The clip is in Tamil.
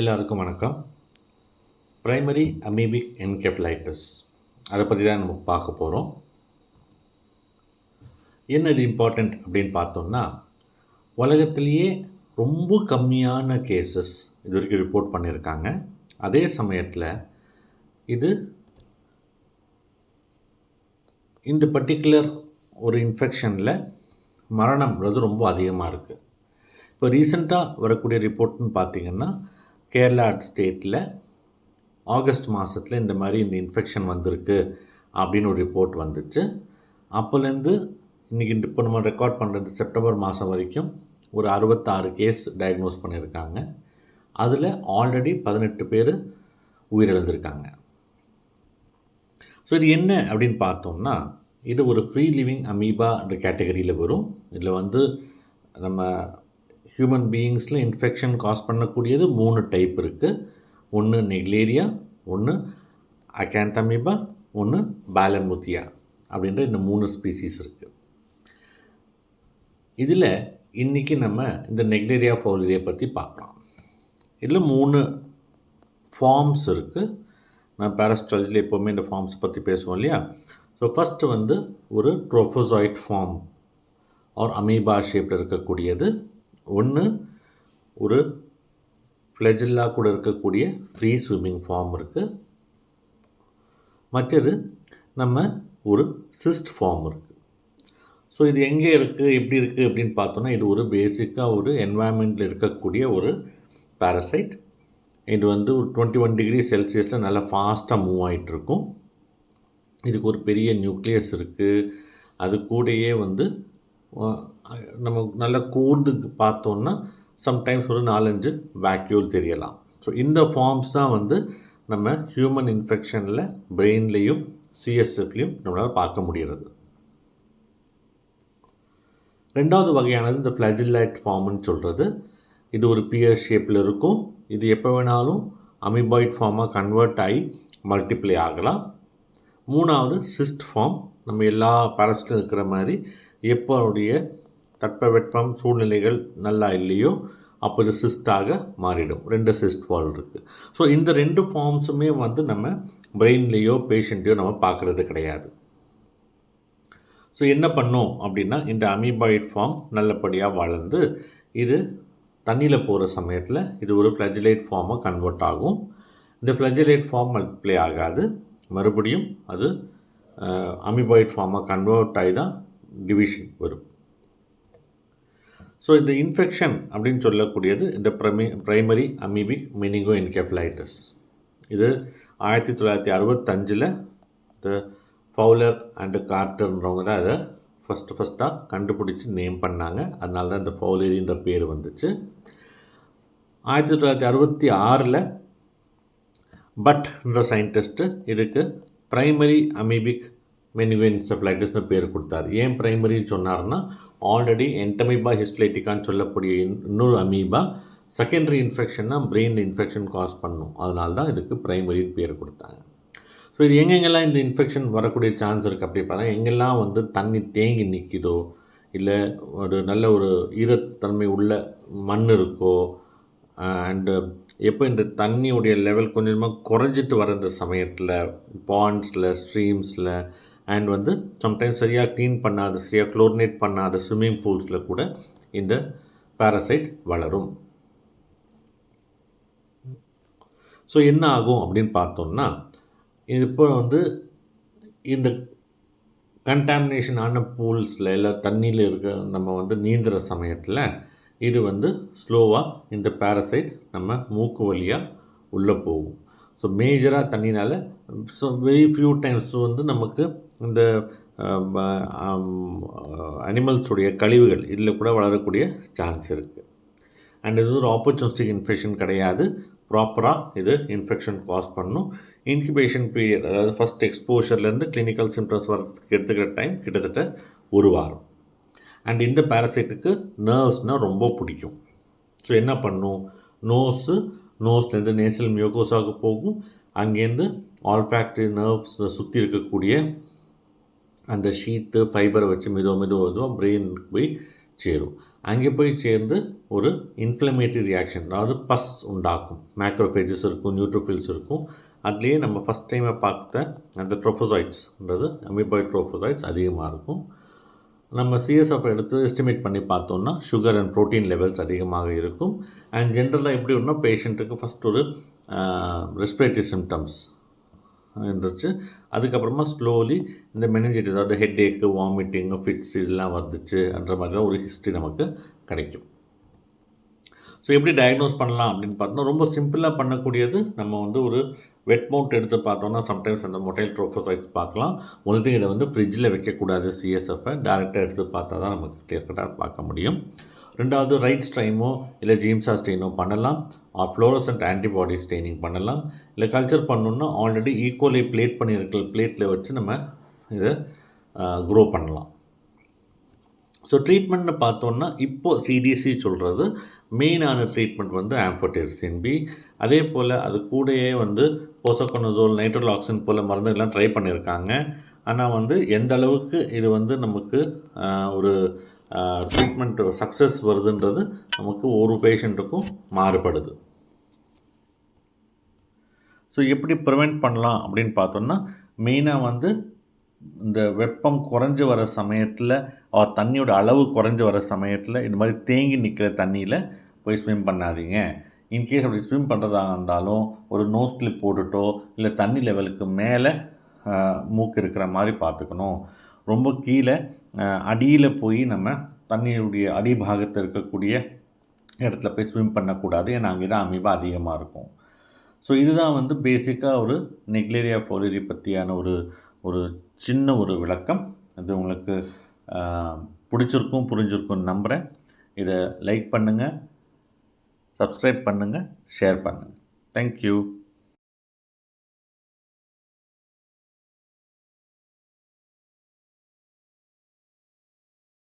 எல்லாருக்கும் வணக்கம். ப்ரைமரி அமீபிக் என்கெஃப்லைட்டிஸ் அதை பற்றி தான் நம்ம பார்க்க போகிறோம் என்ன இது இம்பார்ட்டண்ட் அப்படின்னு பார்த்தோம்னா உலகத்திலேயே ரொம்ப கம்மியான கேசஸ் இது வரைக்கும் ரிப்போர்ட் பண்ணியிருக்காங்க. அதே சமயத்தில் இது இந்த பர்டிகுலர் ஒரு இன்ஃபெக்ஷனில் மரணம்ன்றது ரொம்ப அதிகமாக இருக்குது இப்போ ரீசெண்டாக வரக்கூடிய ரிப்போர்ட்னு பார்த்தீங்கன்னா கேரளா ஸ்டேட்டில் ஆகஸ்ட் மாதத்தில் இந்த மாதிரி இந்த இன்ஃபெக்ஷன் வந்திருக்கு அப்படின்னு ஒரு ரிப்போர்ட் வந்துச்சு. அப்போலேருந்து இன்றைக்கி இப்போ நம்ம ரெக்கார்ட் பண்ணுறது செப்டம்பர் மாதம் வரைக்கும் ஒரு அறுபத்தாறு கேஸ் டயக்னோஸ் பண்ணியிருக்காங்க. அதில் ஆல்ரெடி பதினெட்டு பேர் உயிரிழந்திருக்காங்க. ஸோ இது என்ன அப்படின்னு பார்த்தோம்னா இது ஒரு ஃப்ரீ லிவிங் அமீபான்ற கேட்டகரியில் வரும். இதில் வந்து நம்ம ஹியூமன் பீயிங்ஸில் இன்ஃபெக்ஷன் காஸ் பண்ணக்கூடியது மூணு டைப் இருக்குது ஒன்று நெக்லேரியா ஒன்று அகேந்தமீபா ஒன்று பேலமுத்தியா அப்படின்ற இந்த மூணு ஸ்பீசிஸ் இருக்குது இதில் இன்றைக்கி நம்ம இந்த நெக்லேரியா ஃபோலிரியை பற்றி பார்க்கலாம். இதில் மூணு ஃபார்ம்ஸ் இருக்குது நான் பேரஸ்ட்ராலஜியில் எப்போவுமே இந்த ஃபார்ம்ஸ் பற்றி பேசுவோம் இல்லையா? ஸோ ஃபஸ்ட்டு வந்து ஒரு ட்ரோஃபோசாய்ட் ஃபார்ம் ஆர் அமீபா ஷேப்பில் இருக்கக்கூடியது. ஒன்று ஒரு ஃப்ளெஜில்லா கூட இருக்கக்கூடிய ஃப்ரீ ஸ்விம்மிங் ஃபார்ம் இருக்குது மற்றது நம்ம ஒரு சிஸ்ட் ஃபார்ம் இருக்குது ஸோ இது எங்கே இருக்குது எப்படி இருக்குது அப்படின்னு பார்த்தோன்னா இது ஒரு பேசிக்காக ஒரு என்வாயன்மெண்ட்டில் இருக்கக்கூடிய ஒரு பேரசைட் இது வந்து ஒரு டுவெண்ட்டி ஒன் டிகிரி செல்சியஸில் நல்லா ஃபாஸ்ட்டாக மூவ் ஆகிட்டுருக்கும் இதுக்கு ஒரு பெரிய நியூக்ளியஸ் இருக்குது அது கூடயே வந்து நம்ம நல்லா கூர்ந்து பார்த்தோன்னா சம்டைம்ஸ் ஒரு நாலஞ்சு வேக்யூல் தெரியலாம். ஸோ இந்த ஃபார்ம்ஸ் தான் வந்து நம்ம ஹியூமன் இன்ஃபெக்ஷனில் பிரெயின்லேயும் சிஎஸ்எஃப்லேயும் நம்மளால் பார்க்க முடிகிறது. ரெண்டாவது வகையானது இந்த ஃப்ளஜிலைட் ஃபார்ம்னு சொல்கிறது இது ஒரு பியர் ஷேப்பில் இருக்கும். இது எப்போ வேணாலும் அமிபாய்ட் ஃபார்மாக கன்வெர்ட் ஆகி மல்டிப்ளை ஆகலாம். மூணாவது சிஸ்ட் ஃபார்ம் நம்ம எல்லா பேரஸ்ட்டும் இருக்கிற மாதிரி எப்போடைய தட்பவெப்பம் சூழ்நிலைகள் நல்லா இல்லையோ அப்போ இது சிஸ்டாக மாறிடும். ரெண்டு சிஸ்ட் ஃபால் இருக்குது ஸோ இந்த ரெண்டு ஃபார்ம்ஸுமே வந்து நம்ம பிரெயின்லேயோ பேஷண்ட்டையோ நம்ம பார்க்குறது கிடையாது. ஸோ என்ன பண்ணோம் அப்படின்னா இந்த அமீபாய்ட் ஃபார்ம் நல்லபடியாக வளர்ந்து இது தண்ணியில் போகிற சமயத்தில் இது ஒரு ஃப்ளஜிலேட் ஃபார்மாக கன்வெர்ட் ஆகும். இந்த ஃப்ளஜிலேட் ஃபார்ம் மல்டிப்ளை ஆகாது. மறுபடியும் அது அமிபாய்ட் ஃபார்மாக கன்வெர்ட் ஆகி தான் டிவிஷன் வரும். ஸோ இந்த இன்ஃபெக்ஷன் அப்படின்னு சொல்லக்கூடியது இந்த ப்ரமி ப்ரைமரி அமீபிக் மினிகோ இன்கெஃபலைட்டிஸ் இது ஆயிரத்தி தொள்ளாயிரத்தி அறுபத்தஞ்சில் இந்த ஃபவுலர் அண்டு கார்டர்ன்றவங்க தான் அதை ஃபஸ்ட்டு ஃபஸ்ட்டாக கண்டுபிடிச்சி நேம் பண்ணாங்க. அதனால தான் இந்த ஃபவுலரின்ற பேர் வந்துச்சு. ஆயிரத்தி தொள்ளாயிரத்தி அறுபத்தி ஆறில் பட்ன்ற சயின்டிஸ்ட்டு இதுக்கு ப்ரைமரி அமீபிக் மெனிவென்செஃபலைட்டிஸ்னு பேர் கொடுத்தார். ஏன் ப்ரைமரின்னு சொன்னார்னா ஆல்ரெடி என்டமீபா ஹிஸ்ட்லைட்டிக்கான்னு சொல்லக்கூடிய இன்னொரு அமீபா செகண்டரி இன்ஃபெக்ஷன்னா பிரெயின் இன்ஃபெக்ஷன் காஸ் பண்ணும். அதனால தான் இதுக்கு ப்ரைமரின்னு பேர் கொடுத்தாங்க. ஸோ இது எங்கெங்கெல்லாம் இந்த இன்ஃபெக்ஷன் வரக்கூடிய சான்ஸ் இருக்குது அப்படி பார்த்தா எங்கெல்லாம் வந்து தண்ணி தேங்கி நிற்கிதோ இல்லை ஒரு நல்ல ஒரு ஈரத்தன்மை உள்ள மண் இருக்கோ அண்டு எப்போ இந்த தண்ணியுடைய லெவல் கொஞ்சமாக குறைஞ்சிட்டு வர இந்த சமயத்தில் பாண்ட்ஸில் ஸ்ட்ரீம்ஸில் அண்ட் வந்து சம்டைம்ஸ் சரியாக க்ளீன் பண்ணாத சரியாக குளோரினேட் பண்ணாத ஸ்விம்மிங் பூல்ஸில் கூட இந்த பேரசைட் வளரும். ஸோ என்ன ஆகும் அப்படின்னு பார்த்தோம்னா இப்போ வந்து இந்த கண்டாமினேஷன் ஆன பூல்ஸில் இல்லை தண்ணியில் இருக்க நம்ம வந்து நீந்துற சமயத்தில் இது வந்து ஸ்லோவாக இந்த பேரசைட் நம்ம மூக்கு வழியாக உள்ளே போகும். ஸோ மேஜராக தண்ணினால் ஸோ வெரி ஃபியூ டைம்ஸ் வந்து நமக்கு இந்த அனிமல்ஸுடைய கழிவுகள் இதில் கூட வளரக்கூடிய சான்ஸ் இருக்குது அண்ட் இது ஒரு ஆப்பர்ச்சுனிஸ்டிக் இன்ஃபெக்ஷன் கிடையாது. ப்ராப்பராக இது இன்ஃபெக்ஷன் காஸ் பண்ணும். இன்குபேஷன் பீரியட் அதாவது ஃபஸ்ட் எக்ஸ்போஷர்லேருந்து கிளினிக்கல் சிம்டம்ஸ் வரதுக்கு எடுத்துக்கிற டைம் கிட்டத்தட்ட ஒரு வாரம். அண்ட் இந்த பேரசைட்டுக்கு நர்வ்ஸ்னால் ரொம்ப பிடிக்கும். ஸோ என்ன பண்ணும்? நோஸு நோஸ்லேருந்து நேசல் மியோகோஸாவுக்கு போகும். அங்கேருந்து ஆல்ஃபேக்டரி நர்வ்ஸ் சுற்றி இருக்கக்கூடிய அந்த ஷீத்து ஃபைபரை வச்சு மெதுவாக மெதுவாக மெதுவாக பிரெயினுக்கு போய் சேரும். அங்கே போய் சேர்ந்து ஒரு இன்ஃப்ளமேட்டரி ரியாக்ஷன் அதாவது பஸ் உண்டாக்கும். மேக்ரோஃபேஜஸ் இருக்கும் நியூட்ரோஃபில்ஸ் இருக்கும். அதுலேயே நம்ம ஃபஸ்ட் டைமை பார்த்த அந்த ட்ரோஃபோசைட்ஸ்ன்றது அமிபாய்ட் ட்ரோஃபோசைட்ஸ் அதிகமாக இருக்கும். நம்ம சிஎஸ்எஃப் எடுத்து எஸ்டிமேட் பண்ணி பார்த்தோம்னா சுகர் அண்ட் ப்ரோட்டீன் லெவல்ஸ் அதிகமாக இருக்கும். அண்ட் ஜென்ரலாக எப்படி ஒன்றா பேஷண்ட்டுக்கு ஃபஸ்ட் ஒரு ரெஸ்பிரேட்டரி சிம்டம்ஸ் இருந்துச்சு அதுக்கப்புறமா ஸ்லோலி இந்த மெனஞ்சிட்டு அதாவது ஹெட் ஏக்கு வாமிட்டிங்கு ஃபிட்ஸ் இதெல்லாம் வந்துச்சுன்ற மாதிரி தான் ஒரு ஹிஸ்ட்ரி நமக்கு கிடைக்கும். ஸோ எப்படி டயக்னோஸ் பண்ணலாம் அப்படின்னு பார்த்தோம்னா ரொம்ப சிம்பிளாக பண்ணக்கூடியது நம்ம வந்து ஒரு வெட் மவுண்ட் எடுத்து பார்த்தோன்னா சம்டைம்ஸ் அந்த மொட்டைல் ட்ரோஃபோசைட் பார்க்கலாம். முதல்ல இதை வந்து ஃப்ரிட்ஜில் வைக்கக்கூடாது சிஎஸ்எஃப்பை டேரெக்டாக எடுத்து பார்த்தா தான் நமக்கு கிளியர்கட்டாக பார்க்க முடியும். ரெண்டாவது ரைட் ஸ்ட்ரைமோ இல்லை ஜீம்ஸா ஸ்டெயினோ பண்ணலாம். ஃப்ளோரசன்ட் ஆன்டிபாடி ஸ்டெயினிங் பண்ணலாம். இல்லை கல்ச்சர் பண்ணணுன்னா ஆல்ரெடி ஈக்குவலி பிளேட் பண்ணியிருக்க பிளேட்டில் வச்சு நம்ம இதை க்ரோ பண்ணலாம். ஸோ ட்ரீட்மெண்ட்னு பார்த்தோன்னா இப்போது சிடிசி சொல்கிறது மெயினான ட்ரீட்மெண்ட் வந்து ஆம்ஃபோடெர்சின் பி அதே போல் அது கூடயே வந்து போசோகோனோசோல் நைட்ரோலாக்சின் போல் மருந்துகள்லாம் ட்ரை பண்ணியிருக்காங்க ஆனால் வந்து எந்த அளவுக்கு இது வந்து நமக்கு ஒரு ட்ரீட்மெண்ட் சக்ஸஸ் வருதுன்றது நமக்கு ஒரு பேஷண்ட்டுக்கும் மாறுபடுது. ஸோ எப்படி ப்ரிவெண்ட் பண்ணலாம் அப்படின்னு பார்த்தோம்னா மெயினாக வந்து இந்த வெப்பம் குறைஞ்சி வர சமயத்தில் தண்ணியோட அளவு குறைஞ்சி வர சமயத்தில் இந்த மாதிரி தேங்கி நிற்கிற தண்ணியில் போய் ஸ்விம் பண்ணாதீங்க. இன்கேஸ் அப்படி ஸ்விம் பண்ணுறதா இருந்தாலும் ஒரு நோஸ் கிளிப் போட்டுட்டோ இல்லை தண்ணி லெவலுக்கு மேலே மூக்கு இருக்கிற மாதிரி பார்த்துக்கணும். ரொம்ப கீழே அடியில் போய் நம்ம தண்ணியுடைய அடிபாகத்தில் இருக்கக்கூடிய இடத்துல போய் ஸ்விம் பண்ணக்கூடாது. ஏன்னா அங்கே தான் அமீபா அதிகமாக இருக்கும். ஸோ இதுதான் வந்து பேசிக்காக ஒரு நெக்லேரியா ஃபோலிரி பற்றியான ஒரு ஒரு சின்ன ஒரு விளக்கம். அது உங்களுக்கு பிடிச்சிருக்கும் புரிஞ்சிருக்கும்னு நம்புகிறேன் இதை லைக் பண்ணுங்கள் சப்ஸ்கிரைப் பண்ணுங்கள் ஷேர் பண்ணுங்கள் தேங்க்யூ